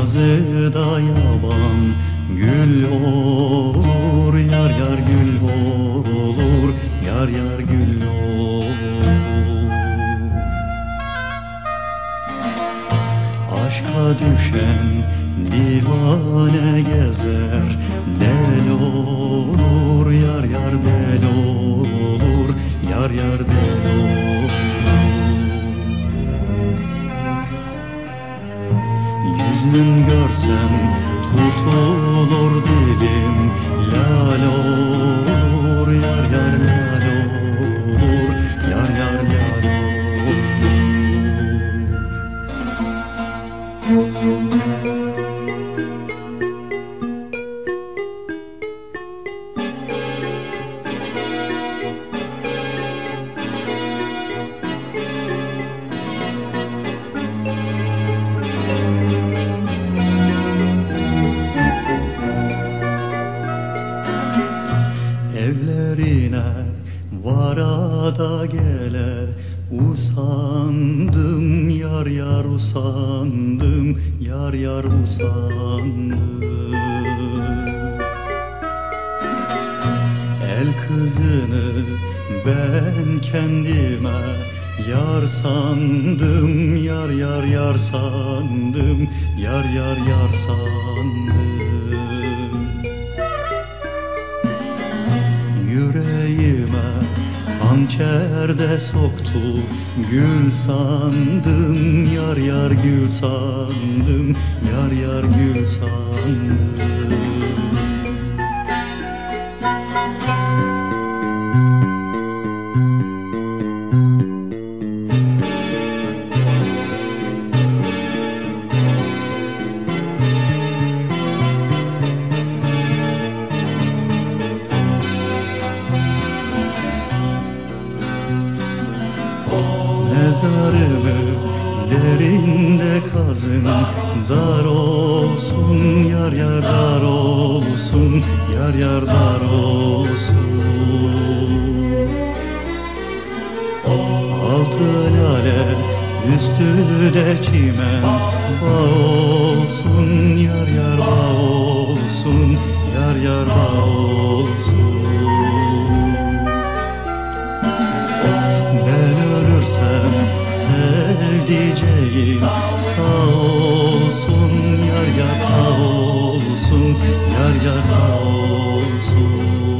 yazıda yaban Gül olur yar yar gül olur Yar yar gül olur. Aşka düşen divane gezer Yüzün görsem tutulur dilim. Lal olur yar yar lal olur Yar yar lal olur gele Usandım yar yar usandım Yar yar usandım. El kızını ben kendime Yar sandım yar yar yar sandım Yar yar yar sandım. Yüreğime hançer de soktu Gül sandım yar yar gül sandım Yar yar gül sandım Mezarımı derinde kazın Dar olsun yar yar dar olsun Yar yar dar olsun. Altı lale üstü de çimen Bağ olsun yar yar bağ olsun Yar yar bağ olsun ölürsem sevdiceğim. Sağ olsun Yar yar sağ olsun Yar yar sağ olsun